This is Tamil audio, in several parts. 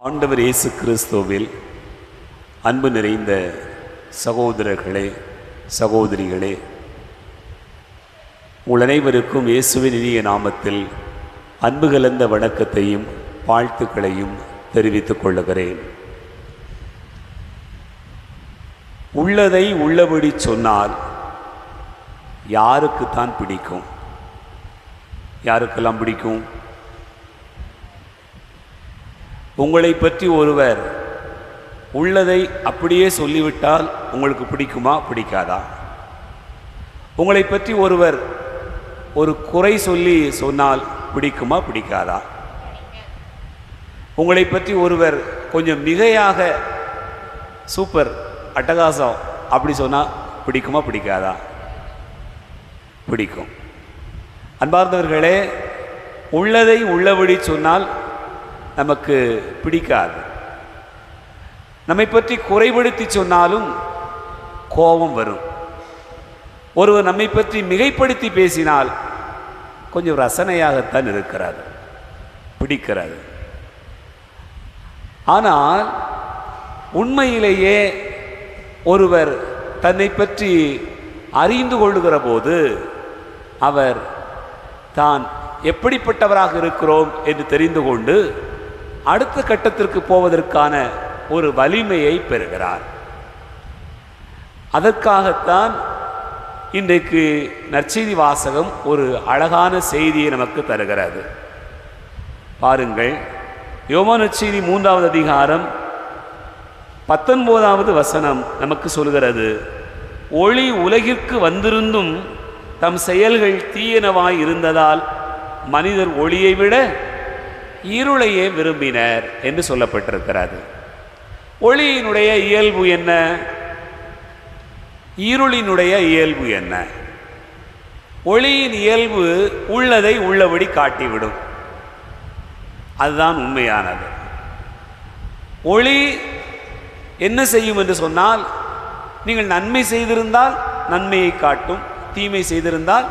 ஆண்டவர் இயேசு கிறிஸ்துவில் அன்பு நிறைந்த சகோதரர்களே சகோதரிகளே உங்கள் அனைவருக்கும் இயேசுவின் இனிய நாமத்தில் அன்பு கலந்த வணக்கத்தையும் வாழ்த்துக்களையும் தெரிவித்துக் கொள்ளுகிறேன். உள்ளதை உள்ளபடி சொன்னால் யாருக்குத்தான் பிடிக்கும்? யாருக்கெல்லாம் பிடிக்கும்? உங்களை பற்றி ஒருவர் உள்ளதை அப்படியே சொல்லிவிட்டால் உங்களுக்கு பிடிக்குமா பிடிக்காதா? உங்களை பற்றி ஒருவர் ஒரு குறை சொல்லி சொன்னால் பிடிக்குமா பிடிக்காதா? உங்களை பற்றி ஒருவர் கொஞ்சம் மிகையாக சூப்பர் அட்டகாசம் அப்படி சொன்னால் பிடிக்குமா பிடிக்காதா? பிடிக்கும். அன்பார்ந்தவர்களே உள்ளதை உள்ளபடி சொன்னால் நமக்கு பிடிக்காது. நம்மை பற்றி குறைபடுத்தி சொன்னாலும் கோபம் வரும். ஒருவர் நம்மை பற்றி மிகைப்படுத்தி பேசினால் கொஞ்சம் ரசனையாகத்தான் இருக்கிறார் பிடிக்கிறது ஆனால் உண்மையிலேயே ஒருவர் தன்னை பற்றி அறிந்து கொள்ளுகிற போது அவர் தான் எப்படிப்பட்டவராக இருக்கிறோம்? என்று தெரிந்து கொண்டு அடுத்த கட்டத்திற்கு போவதற்கான ஒரு வலிமையை பெறுகிறார். அதற்காகத்தான் இன்றைக்கு நற்செய்தி வாசகம் ஒரு அழகான செய்தியை நமக்கு தருகிறது. பாருங்கள் யோமா நற்செய்தி மூன்றாவது அதிகாரம் பத்தொன்பதாவது வசனம் நமக்கு சொல்கிறது ஒளி உலகிற்கு வந்திருந்தும் தம் செயல்கள் தீயனவாய் இருந்ததால் மனிதர் ஒளியை விட இருளையே விரும்பினர் என்று சொல்லப்பட்டிருக்கிறது. ஒளியினுடைய இயல்பு என்ன? இருளினுடைய இயல்பு என்ன? ஒளியின் இயல்பு உள்ளதை உள்ளபடி காட்டிவிடும். அதுதான் உண்மையானது. ஒளி என்ன செய்யும் என்று சொன்னால் நீங்கள் நன்மை செய்திருந்தால் நன்மையை காட்டும் தீமை செய்திருந்தால்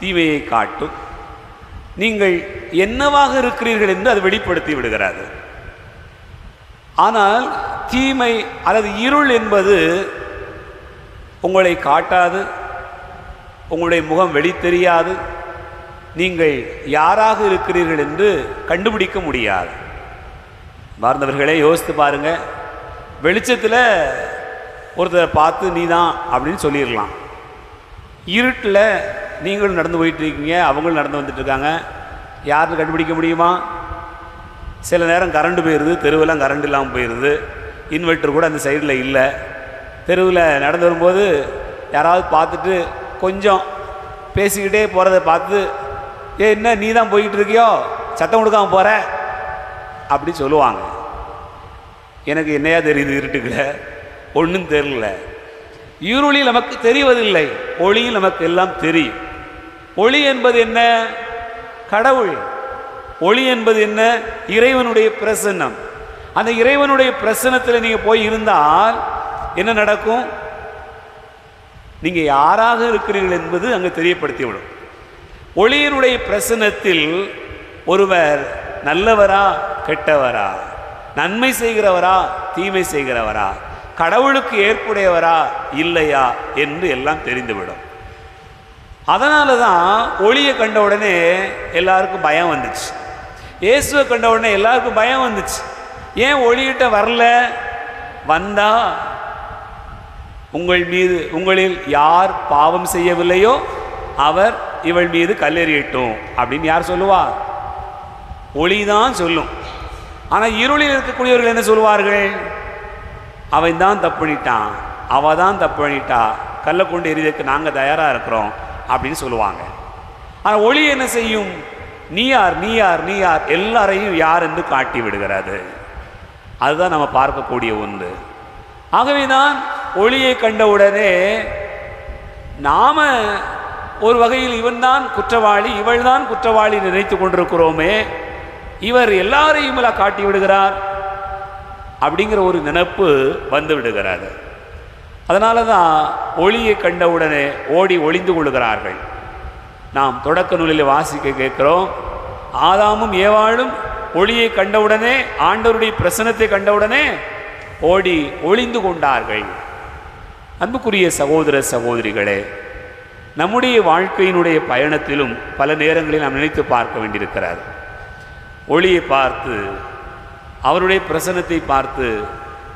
தீமையை காட்டும். நீங்கள் என்னவாக இருக்கிறீர்கள் என்று அது வெளிப்படுத்தி விடுகிறது. ஆனால் தீமை அல்லது இருள் என்பது உங்களை காட்டாது உங்களுடைய முகம் வெளித்தெரியாது நீங்கள் யாராக இருக்கிறீர்கள் என்று கண்டுபிடிக்க முடியாது. பார்ந்தவர்களே யோசித்து பாருங்க. வெளிச்சத்தில் ஒருத்தரை பார்த்து நீ தான் அப்படின்னு சொல்லிடலாம். இருட்டில் நீங்களும் நடந்து போயிட்டு இருக்கீங்க அவங்களும் நடந்து வந்துட்டு இருக்காங்க யாருன்னு கண்டுபிடிக்க முடியுமா? சில நேரம் கரண்ட் போயிடுது தெருவெல்லாம் கரண்ட் இல்லாமல் போயிடுது இன்வெர்ட்டர் கூட அந்த சைடில் இல்லை. தெருவில் நடந்து வரும்போது யாராவது பார்த்துட்டு கொஞ்சம் பேசிக்கிட்டே போகிறத பார்த்து ஏ என்ன நீ தான் போய்கிட்டு இருக்கியோ சத்தம் கொடுக்காம போகிற அப்படி சொல்லுவாங்க. எனக்கு என்னையா தெரியுது இருட்டுக்குள்ள? ஒன்றும் தெரியல. இருளி நமக்கு தெரிவதில்லை ஒளியில் நமக்கு எல்லாம் தெரியும். ஒளி என்பது என்ன? கடவுள். ஒளி என்பது என்ன? இறைவனுடைய பிரசன்னம். அந்த இறைவனுடைய பிரசன்னத்தில் நீங்கள் போய் இருந்தால் என்ன நடக்கும்? நீங்கள் யாராக இருக்கிறீர்கள் என்பது அங்கே தெரியப்படுத்திவிடும். ஒளியினுடைய பிரசன்னத்தில் ஒருவர் நல்லவரா கெட்டவரா? நன்மை செய்கிறவரா தீமை செய்கிறவரா? கடவுளுக்கு ஏற்புடையவரா இல்லையா? என்று எல்லாம் தெரிந்துவிடும். அதனால தான் ஒளியை கண்ட உடனே எல்லாருக்கும் பயம் வந்துச்சு. இயேசுவை கண்ட உடனே எல்லாருக்கும் பயம் வந்துச்சு. ஏன் ஒளியிட்ட வரல? வந்தா உங்கள் மீது உங்களில் யார் பாவம் செய்யவில்லையோ அவர் இவள் மீது கல்லெறியட்டும் அப்படின்னு யார் சொல்லுவா? ஒளிதான் சொல்லும். ஆனால் இருளில் இருக்கக்கூடியவர்கள் என்ன சொல்வார்கள் அவன் தான் தப்பு பண்ணிட்டான். அவ தான் தப்பு பண்ணிட்டா. கல்லை கொண்டு எரிதற்கு நாங்கள் தயாராக இருக்கிறோம். அப்படின்னு சொல்லுவாங்க. ஆனால் ஒளி என்ன செய்யும்? நீ யார் நீ யார் நீ யார்? எல்லாரையும் யார் என்று காட்டி விடுகிறது. அதுதான் நம்ம பார்க்கக்கூடிய ஒன்று ஆகவே தான் ஒளியை கண்டவுடனே நாம ஒரு வகையில் இவன்தான் குற்றவாளி இவள்தான் குற்றவாளி நினைத்து கொண்டிருக்கிறோமே இவர் எல்லாரையும் காட்டி விடுகிறார் அப்படிங்கிற ஒரு நினப்பு வந்து விடுகிறாரு அதனால தான் ஒளியை கண்டவுடனே ஓடி ஒளிந்து கொள்கிறார்கள். நாம் தொடக்க நூலில் வாசிக்க கேட்கிறோம் ஆதாமும் ஏவாளும் ஒளியை கண்டவுடனே ஆண்டவருடைய பிரசனத்தை கண்டவுடனே ஓடி ஒளிந்து கொண்டார்கள். அன்புக்குரிய சகோதர சகோதரிகளே நம்முடைய வாழ்க்கையினுடைய பயணத்திலும் பல நேரங்களில் நாம் நினைத்து பார்க்க வேண்டியிருக்கிறார் ஒளியை பார்த்து அவருடைய பிரசன்னத்தை பார்த்து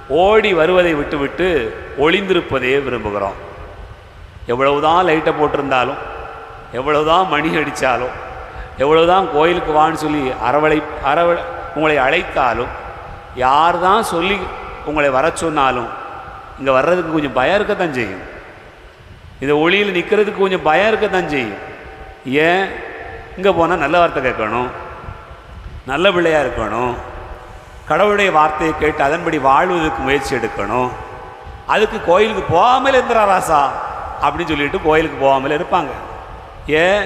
ஓடி வருவதை விட்டுவிட்டு ஒளிந்திருப்பதையே விரும்புகிறோம். எவ்வளவுதான் லைட்டை போட்டிருந்தாலும் எவ்வளவுதான் மணி அடித்தாலும் எவ்வளவுதான் கோயிலுக்கு வான்னு சொல்லி அரவளை அரவ உங்களை அழைத்தாலும் யார் தான் சொல்லி உங்களை வர சொன்னாலும் இங்கே வர்றதுக்கு கொஞ்சம் பயம் இருக்கத்தான் செய்யும். இந்த ஒளியில் நிற்கிறதுக்கு கொஞ்சம் பயம் இருக்கத்தான் செய்யும். ஏன்? இங்கே போனால் நல்ல வார்த்தை கேட்கணும். நல்ல பிள்ளையாக இருக்கணும். கடவுளுடைய வார்த்தையை கேட்டு அதன்படி வாழ்வதற்கு முயற்சி எடுக்கணும். அதுக்கு கோயிலுக்கு போகாமல் இருந்துறா ராசா அப்படின்னு சொல்லிட்டு கோயிலுக்கு போகாமல் இருப்பாங்க. ஏன்?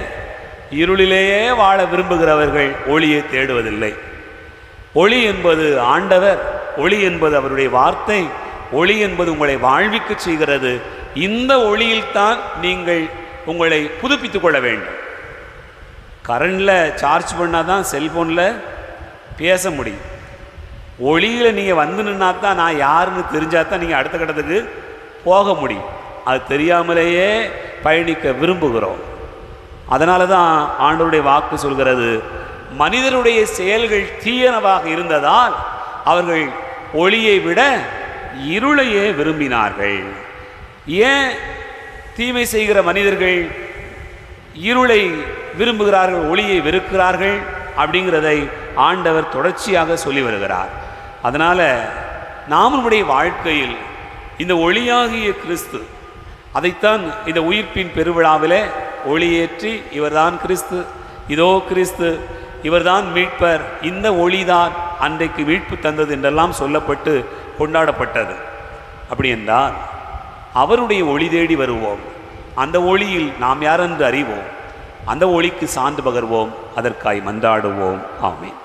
இருளிலேயே வாழ விரும்புகிறவர்கள் ஒளியை தேடுவதில்லை. ஒளி என்பது ஆண்டவர் ஒளி என்பது அவருடைய வார்த்தை ஒளி என்பது உங்களை வாழ்விக்க செய்கிறது. இந்த ஒளியில்தான் நீங்கள் உங்களை புதுப்பித்துக் கொள்ள வேண்டும். கரண்டில் சார்ஜ் பண்ணால் தான் செல்ஃபோனில் பேச முடியும். ஒளியில் நீங்கள் வந்து நின்னா தான் நான் யாருன்னு தெரிஞ்சால் தான் நீங்கள் அடுத்த கட்டத்துக்கு போக முடியும். அது தெரியாமலேயே பயணிக்க விரும்புகிறோம். அதனால தான் ஆண்டவருடைய வாக்கு சொல்கிறது மனிதருடைய செயல்கள் தீயனவாக இருந்ததால் அவர்கள் ஒளியை விட இருளையே விரும்பினார்கள். ஏன் தீமை செய்கிற மனிதர்கள் இருளை விரும்புகிறார்கள் ஒளியை வெறுக்கிறார்கள் அப்படிங்கிறதை ஆண்டவர் தொடர்ச்சியாக சொல்லி வருகிறார். அதனால் நாம் நம்முடைய வாழ்க்கையில் இந்த ஒளியாகிய கிறிஸ்து அதைத்தான் இந்த உயிர்ப்பின் பெருவிழாவில் ஒளியேற்றி இவர்தான் கிறிஸ்து இதோ கிறிஸ்து இவர்தான் மீட்பர் இந்த ஒளிதான் அன்றைக்கு மீட்பு தந்தது என்றெல்லாம் சொல்லப்பட்டு கொண்டாடப்பட்டது. அப்படி என்றால் அவருடைய ஒளி தேடி வருவோம். அந்த ஒளியில் நாம் யாரென்று அறிவோம். அந்த ஒளிக்கு சான்று பகர்வோம். அதற்காய் மன்றாடுவோம். ஆமேன்.